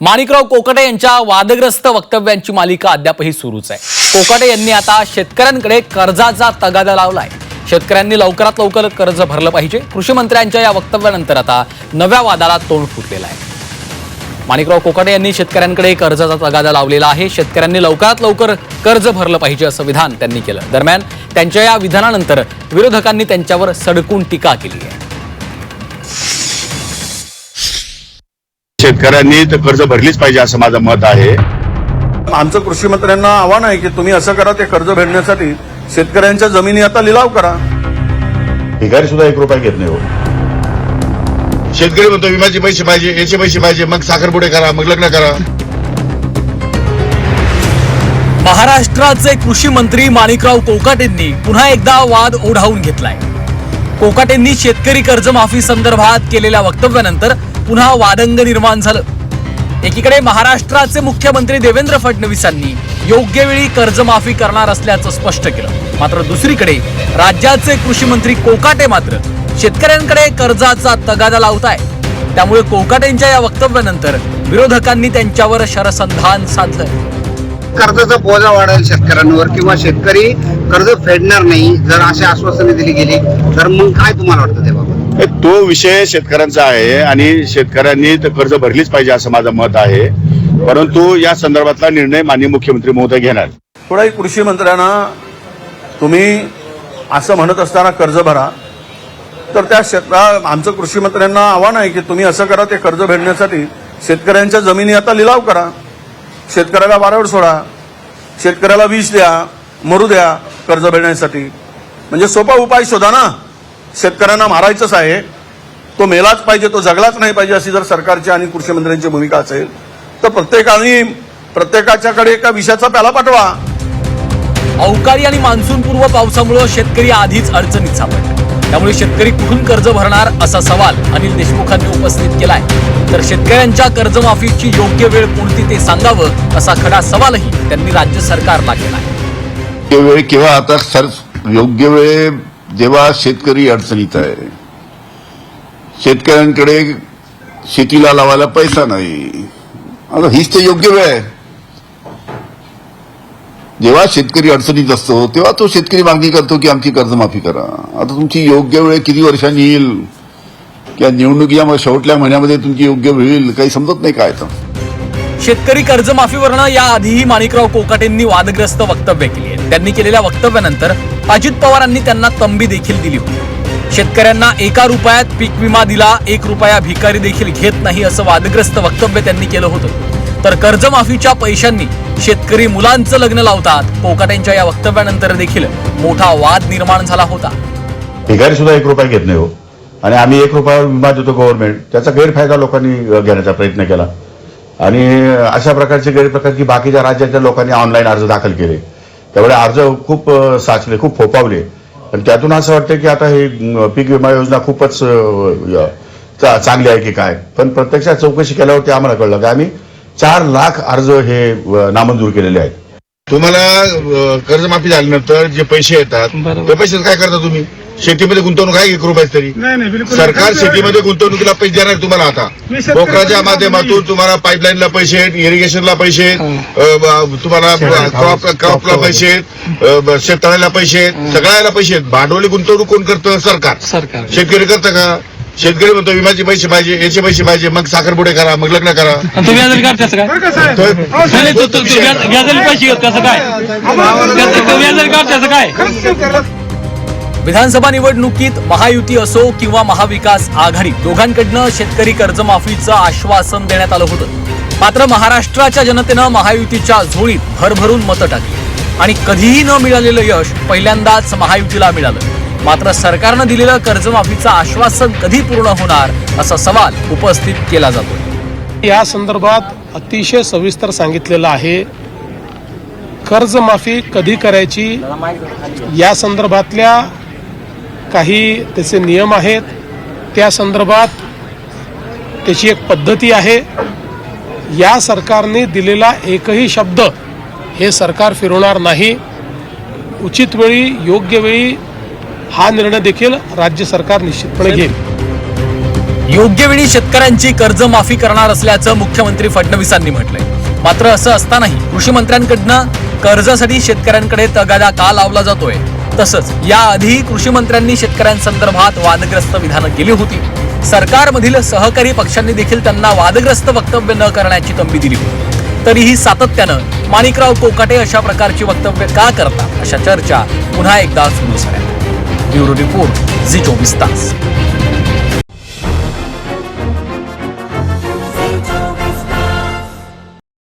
माणिकराव कोकाटे यांच्या वादग्रस्त वक्तव्यांची मालिका अद्यापही सुरूच आहे. कोकाटे यांनी आता शेतकऱ्यांकडे कर्जाचा तगादा लावलाय. शेतकऱ्यांनी लवकरात लवकर कर्ज भरलं पाहिजे. कृषी मंत्र्यांच्या या वक्तव्यानंतर आता नव्या वादाला तोंड फुटलेलं आहे. माणिकराव कोकाटे यांनी शेतकऱ्यांकडे कर्जाचा तगादा लावलेला आहे. शेतकऱ्यांनी लवकरात लवकर कर्ज भरलं पाहिजे असं विधान त्यांनी केलं. दरम्यान त्यांच्या या विधानानंतर विरोधकांनी त्यांच्यावर सडकून टीका केली आहे. शेतकऱ्यांनी तर कर्ज भरलीच पाहिजे असं माझं मत आहे. आमचं कृषी मंत्र्यांना आव्हान आहे की तुम्ही असं करा ते कर्ज फेडण्यासाठी शेतकऱ्यांच्या जमिनी आता लिलाव करा. भिकारी सुद्धा एक रुपया घेत नाही हो. शेतकरी म्हणतो विम्याचे पैसे पाहिजे याचे पैसे पाहिजे मग साखरपुडे करा मग लग्न करा. महाराष्ट्राचे कृषी मंत्री माणिकराव कोकाटेंनी पुन्हा एकदा वाद ओढावून घेतलाय. कोकाटेंनी शेतकरी कर्जमाफी संदर्भात केलेल्या वक्तव्यानंतर पुन्हा वादंग निर्माण झालं. एकीकडे महाराष्ट्राचे मुख्यमंत्री देवेंद्र फडणवीसांनी योग्य वेळी कर्जमाफी करणार असल्याचं स्पष्ट केलं. मात्र दुसरीकडे राज्याचे कृषी मंत्री कोकाटे मात्र शेतकऱ्यांकडे कर्जाचा तगादा लावताय. त्यामुळे कोकाटेंच्या या वक्तव्यानंतर विरोधकांनी त्यांच्यावर शरसंधान साधलंय. कर्जाचा बोजा वाढेल शेतकऱ्यांवर किंवा शेतकरी कर्ज फेडणार नाही जर अशी आश्वासने दिली गेली तर मग काय तुम्हाला वाटतं तो विषय शेतकऱ्यांचा आहे आणि शेतकऱ्यांनी तर कर्ज भरलीच पाहिजे असं माझं मत आहे. परंतु या संदर्भातला निर्णय माननीय मुख्यमंत्री महोदय घेणार. थोडाही कृषी मंत्र्यांना तुम्ही असं म्हणत असताना कर्ज भरा. तर त्या शेतका आमचं कृषी मंत्र्यांना आव्हान आहे की तुम्ही असं करा ते कर्ज भेटण्यासाठी शेतकऱ्यांच्या जमिनी आता लिलाव करा. शेतकऱ्याला वाऱ्यावर सोडा. शेतकऱ्याला वीज द्या मरू द्या कर्ज भेटण्यासाठी. म्हणजे सोपा उपाय शोधा ना. शेतकऱ्यांना मारायचंच आहे. तो मेलाच पाहिजे तो जगलाच नाही पाहिजे अशी जर सरकारची आणि कृषी मंत्र्यांची भूमिका असेल तर प्रत्येकाने प्रत्येकाच्याकडे एका विषयाचा प्याला पाठवा. अवकाळी आणि मान्सूनपूर्व पावसामुळे शेतकरी आधीच अडचणीत सापडले. त्यामुळे शेतकरी कुठून कर्ज भरणार असा सवाल अनिल देशमुखांनी उपस्थित केलाय. तर शेतकऱ्यांच्या कर्जमाफीची योग्य वेळ कोणती ते सांगावं असा खडा सवालही त्यांनी राज्य सरकारला केलाय. योग्य वेळ किंवा आता सर योग्य वेळ जेव्हा शेतकरी अडचणीत आहे शेतकऱ्यांकडे शेतीला लावायला पैसा नाही. आता हीच तर योग्य वेळ आहे. जेव्हा शेतकरी अडचणीत असतो तेव्हा तो शेतकरी मागणी करतो की आमची कर्जमाफी करा. आता तुमची योग्य वेळ किती वर्षांनी येईल? किंवा निवडणुकीच्या शेवटल्या महिन्यामध्ये तुमची योग्य वेळ येईल? काही समजत नाही काय तर. शेतकरी कर्जमाफीवरनं याआधीही माणिकराव कोकाटेंनी वादग्रस्त वक्तव्य केली त्यांनी केलेल्या वक्तव्यानंतर अजित पवारांनी त्यांना तंबी देखील दिली होती. शेतकऱ्यांना एका रुपयात पीक विमा दिला एक रुपया भिकारी देखील घेत नाही असं वादग्रस्त वक्तव्य त्यांनी केलं होतं. तर कर्जमाफीच्या पैशांनी शेतकरी मुलांचं लग्न लावतात. पोकाट्यांच्या या वक्तव्यानंतर देखील मोठा वाद निर्माण झाला होता. भिकारी सुद्धा एक रुपया घेत नाही हो. आणि आम्ही एक रुपया विमा देतो गव्हर्नमेंट त्याचा गैरफायदा लोकांनी घेण्याचा प्रयत्न केला. आणि अशा प्रकारचे गैरप्रकार की बाकीच्या राज्याच्या लोकांनी ऑनलाईन अर्ज दाखल केले. त्यामुळे अर्ज खूप साचले खूप फोपावले आणि त्यातून असं वाटतं की आता हे पीक विमा योजना खूपच चांगली आहे की काय. पण प्रत्यक्षात चौकशी केल्यावरती आम्हाला कळलं की आम्ही चार लाख अर्ज हे नामंजूर केलेले आहेत. तुम्हाला कर्जमाफी झाल्यानंतर जे पैसे येतात ते पैसे काय करता तुम्ही? शेतीमध्ये गुंतवणूक आहे एक रुपयाच तरी. सरकार शेतीमध्ये गुंतवणुकीला पैसे देणार आहे तुम्हाला आता. पोखराच्या माध्यमातून तुम्हाला पाईपलाईनला पैसे आहेत इरिगेशनला पैसे आहेत, अ, ब- तुम्हाला क्रॉप क्रॉपला पैसे आहेत, अ, ब- शेततळ्याला पैसे आहेत सगळ्याला पैसे आहेत. भांडवली गुंतवणूक कोण करतं? सरकार. सरकार. शेतकरी करतं का? शेतकरी म्हणतो विम्याचे पैसे पाहिजे याचे पैसे पाहिजे मग साखरपुडे करा मग लग्न करा. आणि तू व्याजाला काढतेस काय? तर- नाही, नाही, तू तू- तू व्याज- व्याजाला पैसे घेत कसं काय? तू व्याजाला काय? विधानसभा निवडणुकीत महायुती असो किंवा महाविकास आघाडी दोघांकडनं शेतकरी कर्जमाफीचं आश्वासन देण्यात आलं होतं. मात्र महाराष्ट्राच्या जनतेनं महायुतीच्या झोळीत भरभरून मतं टाकली. आणि कधीही न मिळालेलं यश पहिल्यांदाच महायुतीला मिळालं. मात्र सरकारनं दिलेलं कर्जमाफीचं आश्वासन कधी पूर्ण होणार असा सवाल उपस्थित केला जातो. या संदर्भात अतिशय सविस्तर सांगितलेलं आहे. कर्जमाफी कधी करायची? या संदर्भातल्या काही त्याचे नियम आहेत त्या संदर्भात त्याची एक पद्धती आहे. या सरकारने दिलेला एकही शब्द हे सरकार फिरवणार नाही. उचित वेळी योग्य वेळी हा निर्णय देखील राज्य सरकार निश्चितपणे घेईल. योग्य वेळी शेतकऱ्यांची कर्जमाफी करणार असल्याचं मुख्यमंत्री फडणवीसांनी म्हटलंय. मात्र असं असतानाही कृषी मंत्र्यांकडनं कर्जासाठी शेतकऱ्यांकडे तगादा का लावला जातोय? तसंच याआधी कृषी मंत्र्यांनी शेतकऱ्यांसंदर्भात वादग्रस्त विधानं केली होती. सरकारमधील सहकारी पक्षांनी देखील त्यांना वादग्रस्त वक्तव्य न करण्याची तंबी दिली होती. तरीही सातत्यानं माणिकराव कोकाटे अशा प्रकारची वक्तव्य का करतात अशा चर्चा पुन्हा एकदा सुरू झाल्या. ब्युरो रिपोर्ट झी चोवीस तास.